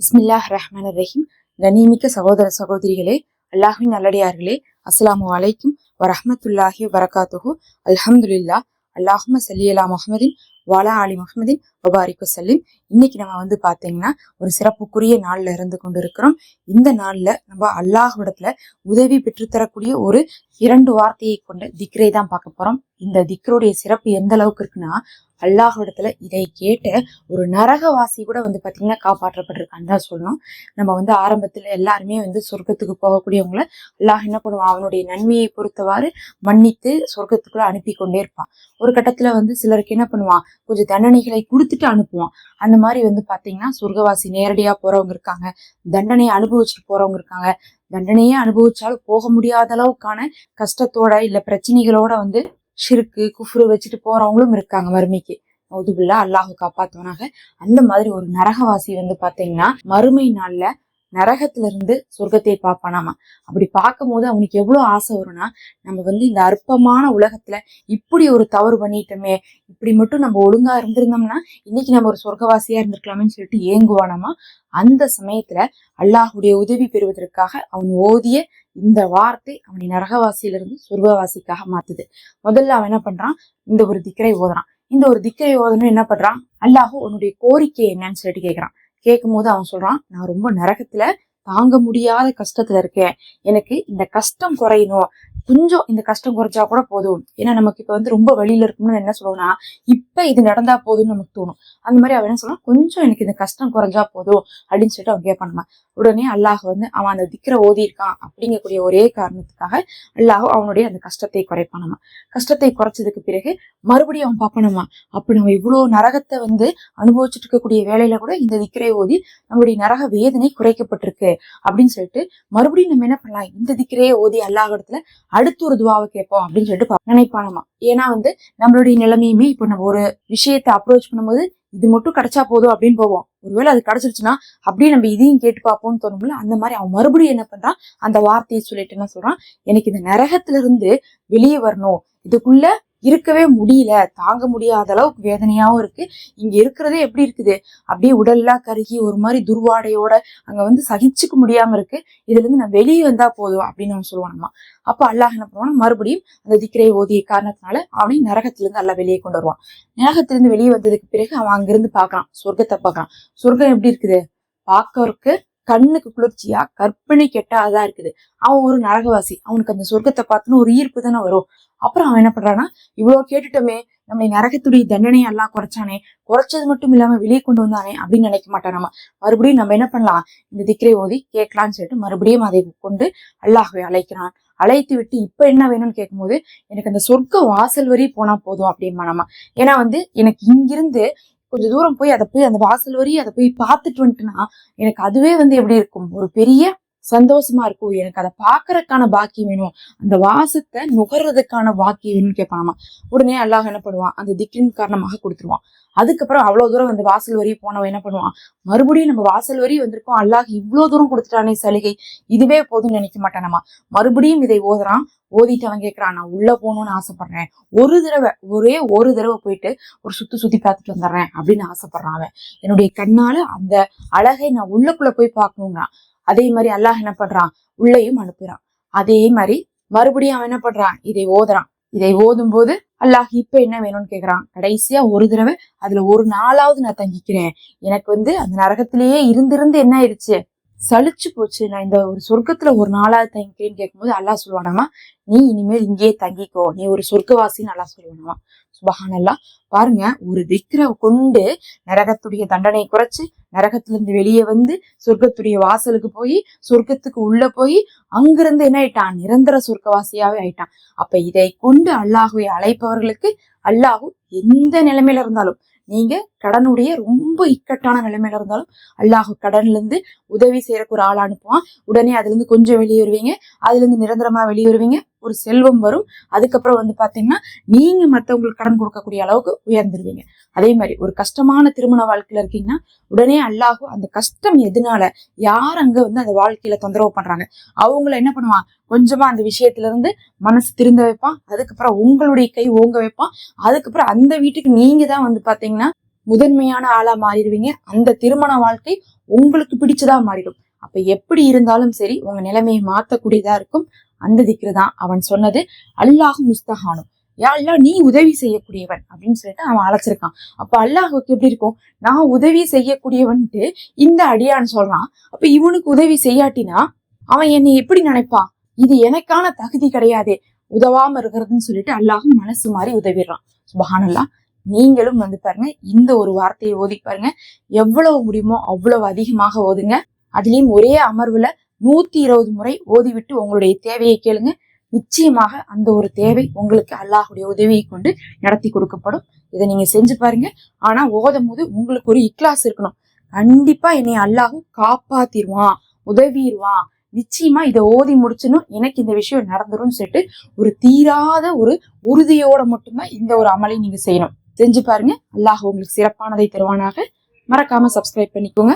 பிஸ்மில்லாஹ் ரஹ்மான் ரஹீம் கனிமிக்க சகோதர சகோதரிகளே அல்லாஹின் நல்லடியார்களே அஸ்லாமு அலைக்கும் வரஹமத்துல்லாஹி வரகாத்துஹு அல்ஹம்துலில்லா அல்லாஹும சலி அலா முஹம்மதின் வாலா அலி முஹமதின் வபாரிக் சலீம் இன்னைக்கு நம்ம வந்து பார்த்தீங்கன்னா ஒரு சிறப்புக்குரிய நாள்ல இருந்து கொண்டு இருக்கிறோம் இந்த நாள்ல நம்ம அல்லாஹ்விடத்துல உதவி பெற்றுத்தரக்கூடிய ஒரு இரண்டு வார்த்தையை கொண்ட திக்ரை தான் பார்க்க போறோம். இந்த திக்ருடைய சிறப்பு எந்த அளவுக்கு இருக்குன்னா அல்லாஹிடத்துல இதை கேட்ட ஒரு நரகவாசி கூட வந்து பாத்தீங்கன்னா காப்பாற்றப்பட்டிருக்கான்னு தான் சொல்லணும். நம்ம வந்து ஆரம்பத்துல எல்லாருமே வந்து சொர்க்கத்துக்கு போகக்கூடியவங்கள அல்லாஹ் என்ன பண்ணுவான்? அவனுடைய நன்மையை பொறுத்தவாறு மன்னித்து சொர்க்கத்துக்குள்ள அனுப்பி கொண்டே இருப்பான். ஒரு கட்டத்துல வந்து சிலருக்கு என்ன பண்ணுவான்? கொஞ்சம் தண்டனைகளை கொடுத்துட்டு அனுப்புவான். அந்த மாதிரி வந்து பாத்தீங்கன்னா சொர்க்கவாசி நேரடியா போறவங்க இருக்காங்க. தண்டனையை அனுபவிச்சுட்டு போறவங்க இருக்காங்க. தண்டனையே அனுபவிச்சாலும் போக முடியாத அளவுக்கான கஷ்டத்தோட இல்ல பிரச்சனைகளோட வந்து ஷிருக்கு குஃப்ரு வச்சுட்டு போறவங்களும் இருக்காங்க மறுமைக்கு உதுபில்லா அல்லாஹு காப்பாத்துவனாக. அந்த மாதிரி ஒரு நரகவாசி வந்து பாத்தீங்கன்னா மறுமை நாள்ல நரகத்துல இருந்து சொர்க்கத்தை பார்ப்பானாமா. அப்படி பார்க்கும் போது அவனுக்கு எவ்வளவு ஆசை வரும்னா நம்ம வந்து இந்த அற்பமான உலகத்துல இப்படி ஒரு தவறு பண்ணிட்டோமே இப்படி மட்டும் நம்ம ஒழுங்கா இருந்திருந்தோம்னா இன்னைக்கு நம்ம ஒரு சொர்க்கவாசியா இருந்திருக்கலாமே சொல்லிட்டு ஏங்குவானாமா. அந்த சமயத்துல அல்லாஹுடைய உதவி பெறுவதற்காக அவன் ஓதிய இந்த வார்த்தை அவனை நரகவாசியிலிருந்து சொர்க்கவாசிக்காக மாத்துது. முதல்ல அவன் என்ன பண்றான்? இந்த ஒரு திக்கரை ஓதுறான். இந்த ஒரு திக்கரை ஓதணும் என்ன பண்றான்? அல்லாஹோ உன்னுடைய கோரிக்கை என்னன்னு சொல்லிட்டு கேட்கிறான் கேட்கும் போது அவன் சொல்றான் நான் ரொம்ப நரகத்துல தாங்க முடியாத கஷ்டத்துல இருக்கேன். எனக்கு இந்த கஷ்டம் குறையணும். கொஞ்சம் இந்த கஷ்டம் குறைஞ்சா கூட போதும். ஏன்னா நமக்கு இப்ப வந்து ரொம்ப வெளியில இருக்கும்னு என்ன சொல்லுவோம்னா இப்ப இது நடந்தா போதும்னு நமக்கு தோணும். அந்த மாதிரி அவன் என்ன சொல்றான் கொஞ்சம் எனக்கு இந்த கஷ்டம் குறைஞ்சா போதும் அப்படின்னு சொல்லிட்டு அவன் கேட்பானுமா உடனே அல்லாஹ் வந்து அவன் அந்த திக்கரை ஓதி இருக்கான் அப்படிங்கக்கூடிய ஒரே காரணத்துக்காக அல்லாஹ் அவனுடைய அந்த கஷ்டத்தை குறைப்பானாமா கஷ்டத்தை குறைச்சதுக்கு பிறகு மறுபடியும் அவன் பார்ப்பனமா அப்ப நம்ம இவ்வளவு நரகத்தை வந்து அனுபவிச்சுட்டு இருக்கக்கூடிய வேலையில கூட இந்த திக்கரை ஓதி நம்மளுடைய நரக வேதனை குறைக்கப்பட்டிருக்கு அப்படின்னு சொல்லிட்டு மறுபடியும் நம்ம என்ன பண்ணலாம்? இந்த திக்கரையே ஓதி அல்லாஹ் இடத்துல அடுத்து ஒரு துவாவை கேட்போம் அப்படின்னு சொல்லிட்டு பா- நினைப்பானாமா? ஏன்னா வந்து நம்மளுடைய நிலைமையுமே இப்போ நம்ம ஒரு விஷயத்தை அப்ரோச் பண்ணும்போது இது மட்டும் கிடைச்சா போதும் அப்படின்னு போவோம். ஒருவேளை அது கிடைச்சிருச்சுன்னா அப்படியே நம்ம இதையும் கேட்டு பார்ப்போம்னு தோணும்ல அந்த மாதிரி அவன் மறுபடியும் என்ன பண்றான்? அந்த வார்த்தையை சொல்லிட்டு என்ன சொல்றான். எனக்கு இந்த நரகத்துல இருந்து வெளியே வரணும். இதுக்குள்ள இருக்கவே முடியல தாங்க முடியாத அளவுக்கு வேதனையாவும் இருக்கு. இங்க இருக்கிறதே எப்படி இருக்குது? அப்படியே உடல்லாம் கருகி ஒரு மாதிரி துர்வாடையோட அங்க வந்து சகிச்சுக்க முடியாம இருக்கு. இதுல இருந்து நான் வெளியே வந்தா போதும் அப்படின்னு அவன் சொல்லுவானம்மா அப்ப அல்லாஹ் என்ன பண்ணுவான் மறுபடியும் அந்த திக்கிரை ஓதிய காரணத்தினால அவனை நரகத்திலிருந்து அல்லாஹ் வெளியே கொண்டு வருவான். நரகத்திலிருந்து வெளியே வந்ததுக்கு பிறகு அவன் அங்கிருந்து பார்க்கறான் சொர்க்கத்தை பார்க்கறான். சொர்க்கம் எப்படி இருக்குது? பார்க்கறக்கு கண்ணுக்கு குளிர்ச்சியா கற்பனை கெட்டாதா இருக்குது. அவன் ஒரு நரகவாசி. அவனுக்கு அந்த சொர்க்கத்தை பார்த்துன்னு ஒரு ஈர்ப்பு தானே வரும். அப்புறம் அவன் என்ன பண்றான்னா இவ்வளவு கேட்டுட்டோமே நம்மளை நரகத்துடைய தண்டனையை எல்லாம் குறைச்சானே குறைச்சது மட்டும் இல்லாம வெளியே கொண்டு வந்தானே அப்படின்னு நினைக்க மாட்டான் நம்ம மறுபடியும் நம்ம என்ன பண்ணலாம்? இந்த திக்கரை ஓதி கேட்கலாம்னு சொல்லிட்டு மறுபடியும் அதை கொண்டு அல்லாஹ்வை அழைக்கிறான். அழைத்து விட்டு இப்ப என்ன வேணும்னு கேட்கும்போது எனக்கு அந்த சொர்க்க வாசல் வரி போனா போதும் அப்படிமா நம்ம ஏன்னா வந்து எனக்கு இங்கிருந்து கொஞ்சம் தூரம் போய் அதை போய் அந்த வாசல் வரையும் அதை போய் பார்த்துட்டு வந்துட்டுனா எனக்கு அதுவே வந்து எப்படி இருக்கும்? ஒரு பெரிய சந்தோஷமா இருக்கும். எனக்கு அதை பார்க்கறதுக்கான பாக்கியம் வேணும். அந்த வாசத்தை நுகர்றதுக்கான பாக்கியம் வேணும்னு கேட்பானாமா. உடனே அல்லாஹ் என்ன பண்ணுவான்? அந்த திக்கின் காரணமாக கொடுத்துருவான். அதுக்கப்புறம் அவ்வளவு தூரம் வந்து வாசல் வரி போனவன் என்ன பண்ணுவான்? மறுபடியும் நம்ம வாசல் வரி வந்திருக்கோம். அல்லாஹ் இவ்வளவு தூரம் கொடுத்துட்டானே சலுகை. இதுவே போதும்னு நினைக்க மாட்டானாமா. மறுபடியும் இதை ஓதுறான். ஓதிட்டு அவன் கேட்கறான் நான் உள்ள போகணும்னு ஆசைப்படுறேன். ஒரு தடவை ஒரே ஒரு தடவை போயிட்டு ஒரு சுத்தி சுத்தி பார்த்துட்டு வந்துடுறேன் அப்படின்னு ஆசைப்படுறான் அவன். என்னுடைய கண்ணால அந்த அழகை நான் உள்ளக்குள்ள போய் பார்க்கணுங்கிறான் அதே மாதிரி அல்லாஹ் என்ன பண்றான்? உள்ளேயும் அனுப்புறான். அதே மாதிரி மறுபடியும் அவன் என்ன பண்றான்? இதை ஓதுறான். இதை ஓதும் போது அல்லாஹ் இப்ப என்ன வேணும்னு கேக்குறான்? கடைசியா ஒரு தடவை அதுல ஒரு நாளாவது நான் தங்கிக்கிறேன். எனக்கு வந்து அந்த நரகத்திலேயே இருந்திருந்து என்ன ஆயிடுச்சு? சலிச்சு போச்சு. நான் இந்த ஒரு சொர்க்கத்துல ஒரு நாளாவது தங்கிக்கிறேன்னு கேட்கும்போது அல்லாஹ் சொல்லுவானாமா நீ இனிமேல் இங்கேயே தங்கிக்கோ. நீ ஒரு சொர்க்கவாசின்னு அல்லாஹ் சொல்லுவானாமா? சுபஹானல்லா. பாருங்க ஒரு திக்ரை கொண்டு நரகத்துடைய தண்டனையை குறைச்சு நரகத்திலிருந்து வெளியே வந்து சொர்க்கத்துடைய வாசலுக்கு போய் சொர்க்கத்துக்கு உள்ள போய் அங்கிருந்து என்ன ஆயிட்டான்? நிரந்தர சொர்க்கவாசியாவே ஆயிட்டான். அப்ப இதை கொண்டு அல்லாஹுவை அழைப்பவர்களுக்கு அல்லாஹு எந்த நிலைமையில இருந்தாலும் நீங்க கடனுடைய ரொம்ப இக்கட்டான நிலைமையில இருந்தாலும் அல்லாஹ் கடன்ல இருந்து உதவி செய்யறக்கு ஒரு ஆள் அனுப்புவான். உடனே அதுல இருந்து கொஞ்சம் வெளியே வருவீங்க அதுல இருந்து நிரந்தரமா வெளியே வருவீங்க ஒரு செல்வம் வரும். அதுக்கப்புறம் வந்து பாத்தீங்கன்னா நீங்க மற்றவங்களுக்கு கடன் கொடுக்கக்கூடிய அளவுக்கு உயர்ந்துருவீங்க. அதே மாதிரி ஒரு கஷ்டமான திருமண வாழ்க்கையில இருக்கீங்கன்னா உடனே அல்லாஹும் அந்த கஷ்டம் எதனால யார் அங்க வந்து அந்த வாழ்க்கையில தொந்தரவு பண்றாங்க? அவங்கள என்ன பண்ணுவான்? கொஞ்சமா அந்த விஷயத்துல இருந்து மனசு திருந்த வைப்பான். அதுக்கப்புறம் உங்களுடைய கை ஓங்க வைப்பான். அதுக்கப்புறம் அந்த வீட்டுக்கு நீங்க தான் வந்து பாத்தீங்கன்னா முதன்மையான ஆளா மாறிடுவீங்க. அந்த திருமண வாழ்க்கை உங்களுக்கு பிடிச்சதா மாறிடும். அப்ப எப்படி இருந்தாலும் சரி உங்க நிலைமையை மாத்தக்கூடியதா இருக்கும். அந்த திக்ரு தான் அவன் சொன்னது. அல்லாஹ் முஸ்தஹானும் யா அல்லா நீ உதவி செய்யக்கூடியவன் அப்படின்னு சொல்லிட்டு அவன் அழைச்சிருக்கான். அப்ப அல்லாஹுக்கு எப்படி இருக்கும்? நான் உதவி செய்யக்கூடியவன்ட்டு இந்த அடியான்னு சொல்றான். அப்ப இவனுக்கு உதவி செய்யாட்டினா அவன் என்னை எப்படி நினைப்பான்? இது எனக்கான தகுதி கிடையாதே. உதவாம இருக்கிறதுன்னு சொல்லிட்டு அல்லாஹும் மனசு மாதிரி உதவிடுறான். சுபஹானல்லாஹ் நீங்களும் வந்து பாருங்க இந்த ஒரு வார்த்தையை ஓதி பாருங்க. எவ்வளவு முடியுமோ அவ்வளவு அதிகமாக ஓதுங்க. அதுலேயும் ஒரே அமர்வுல நூத்தி இருபது முறை ஓதிவிட்டு உங்களுடைய தேவையை கேளுங்க. நிச்சயமாக அந்த ஒரு தேவை உங்களுக்கு அல்லாஹுடைய உதவியை கொண்டு நடத்தி கொடுக்கப்படும். இதை நீங்க செஞ்சு பாருங்க. ஆனா ஓதும் போது உங்களுக்கு ஒரு இக்லாஸ் இருக்கணும். கண்டிப்பா என்னை அல்லாஹும் காப்பாத்திருவான் உதவிடுவான். நிச்சயமா இதை ஓதி முடிச்சனும் எனக்கு இந்த விஷயம் நடந்துரும்னு சொல்லிட்டு ஒரு தீராத ஒரு உறுதியோட மட்டும்தான் இந்த ஒரு அமலை நீங்க செய்யணும். செஞ்சு பாருங்க. அல்லாஹ் உங்களுக்கு சிறப்பானதை தருவானாக. மறக்காம சப்ஸ்கிரைப் பண்ணிக்கோங்க.